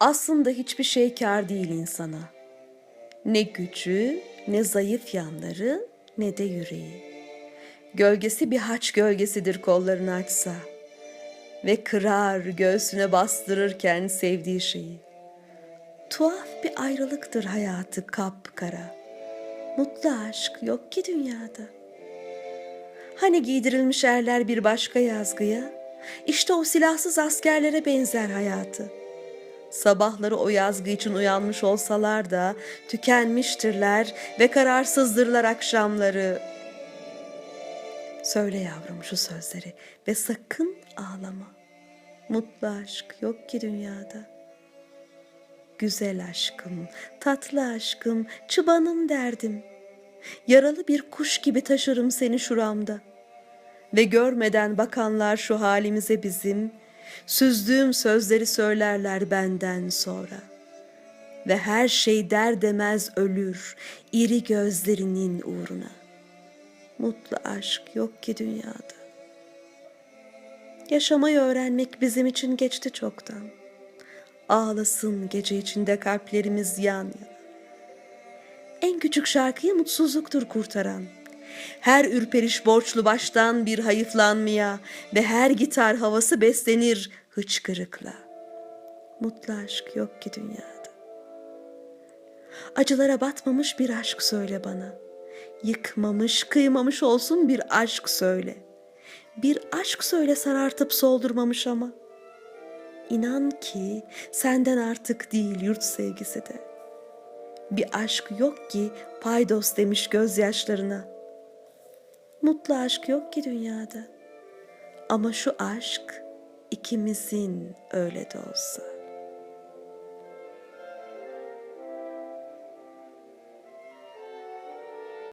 Aslında hiçbir şey kâr değil insana. Ne gücü, ne zayıf yanları, ne de yüreği. Gölgesi bir haç gölgesidir kollarını açsa ve kırar göğsüne bastırırken sevdiği şeyi. Tuhaf bir ayrılıktır hayatı kapkara. Mutlu aşk yok ki dünyada. Hani giydirilmiş erler bir başka yazgıya, işte o silahsız askerlere benzer hayatı. Sabahları o yazgı için uyanmış olsalar da tükenmiştirler ve kararsızdırlar akşamları. Söyle yavrum şu sözleri ve sakın ağlama. Mutlu aşk yok ki dünyada. Güzel aşkım, tatlı aşkım, çıbanım derdim. Yaralı bir kuş gibi taşırım seni şuramda. Ve görmeden bakanlar şu halimize bizim, süzdüğüm sözleri söylerler benden sonra. Ve her şey der demez ölür, iri gözlerinin uğruna. Mutlu aşk yok ki dünyada. Yaşamayı öğrenmek bizim için geçti çoktan. Ağlasın gece içinde kalplerimiz yan yana. En küçük şarkıyı mutsuzluktur kurtaran. Her ürperiş borçlu baştan bir hayıflanmaya ve her gitar havası beslenir hıçkırıkla. Mutlu aşk yok ki dünyada. Acılara batmamış bir aşk söyle bana. Yıkmamış, kıymamış olsun bir aşk söyle. Bir aşk söyle sarartıp soldurmamış ama. İnan ki senden artık değil yurt sevgisi de. Bir aşk yok ki paydos demiş gözyaşlarına. Mutlu aşk yok ki dünyada. Ama şu aşk ikimizin öyle de olsa.